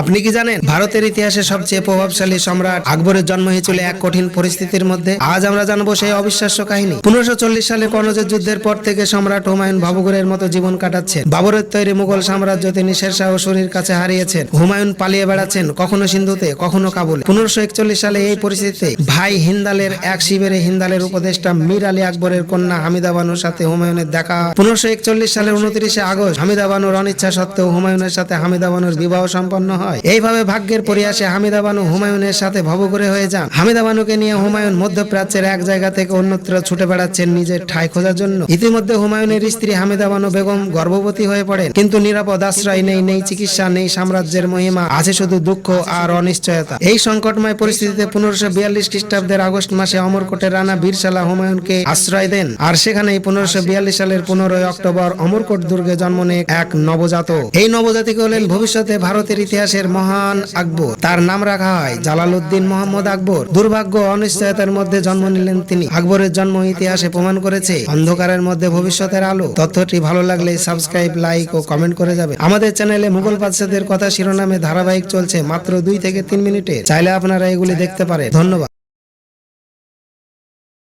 আপনি কি জানেন? ভারতের ইতিহাসে সবচেয়ে প্রভাবশালী সম্রাট আকবরের জন্ম হয়েছিল এক কঠিন পরিস্থিতির মধ্যে। আজ আমরা জানব সেই অবিশ্বাস্য কাহিনী। পনেরোশো সালে কনজের যুদ্ধের পর থেকে সম্রাট হুমায়ুন ভবঘুরের মতো জীবন কাটাচ্ছেন। বাবরের তৈরি মুঘল সাম্রাজ্য তিনি শেরশাহ শরীর কাছে হারিয়েছেন। হুমায়ুন পালিয়ে বেড়াচ্ছেন কখনো সিন্ধুতে, কখনো কাবুল। পনেরোশো সালে এই পরিস্থিতিতে ভাই হিন্দালের এক শিবিরে হিন্দালের উপদেষ্টা মীর আলী আকবরের কন্যা হামিদা বানুর সাথে হুমায়ুনের দেখা পনেরোশো সালের উনত্রিশে আগস্ট হামিদা বানুর অনিচ্ছা সত্ত্বেও হুমায়ুনের সাথে হামিদা বানুর বিবাহ সম্পন্ন হয়। এইভাবে ভাগ্যের পরিয়াসে হামিদা বানু হুমায়ুনের সাথে ভবঘুরে হয়ে যান। হামিদা বানুকে নিয়ে হুমায়ুন মধ্যপ্রাচ্যের এক জায়গা থেকে অন্যত্র ছুটে বেড়াচ্ছেন নিজের ঠাই খোঁজার জন্য। ইতিমধ্যে হুমায়ুনের স্ত্রী হামিদা বানু বেগম গর্ভবতী হয়ে পড়েন। কিন্তু নিরাপদ আশ্রয় নেই নেই চিকিৎসা, নেই সাম্রাজ্যের মহিমা, আছে শুধু দুঃখ আর অনিশ্চয়তা। এই সংকটময় পরিস্থিতিতে পনেরোশো বিয়াল্লিশ খ্রিস্টাব্দের আগস্ট মাসে অমরকোটের রানা বীরশালা হুমায়ুনকে আশ্রয় দেন। আর সেখানেই পনেরোশো বিয়াল্লিশ সালের পনেরোই অক্টোবর অমরকোট দুর্গে জন্ম নেয় এক নবজাত এই নবজাতিকে হলেন ভবিষ্যতে ভারতের ইতিহাসের মহান আকবর। তার নাম রাখা হয় জালালউদ্দিন মোহাম্মদ আকবর। দুর্ভাগ্য অনিশ্চয়তার মধ্যে জন্ম নিলেন তিনি। আকবরের জন্ম ইতিহাসে প্রমাণ করেছে অন্ধকারের মধ্যে ভবিষ্যতের আলো। তথ্যটি ভালো লাগলে সাবস্ক্রাইব, লাইক ও কমেন্ট করে যাবে আমাদের চ্যানেলে মুঘল বাদশাদের কথা শিরোনামে ধারাবাহিক চলছে মাত্র দুই থেকে তিন মিনিটে। চাইলে আপনারা এগুলি দেখতে পারে ধন্যবাদ।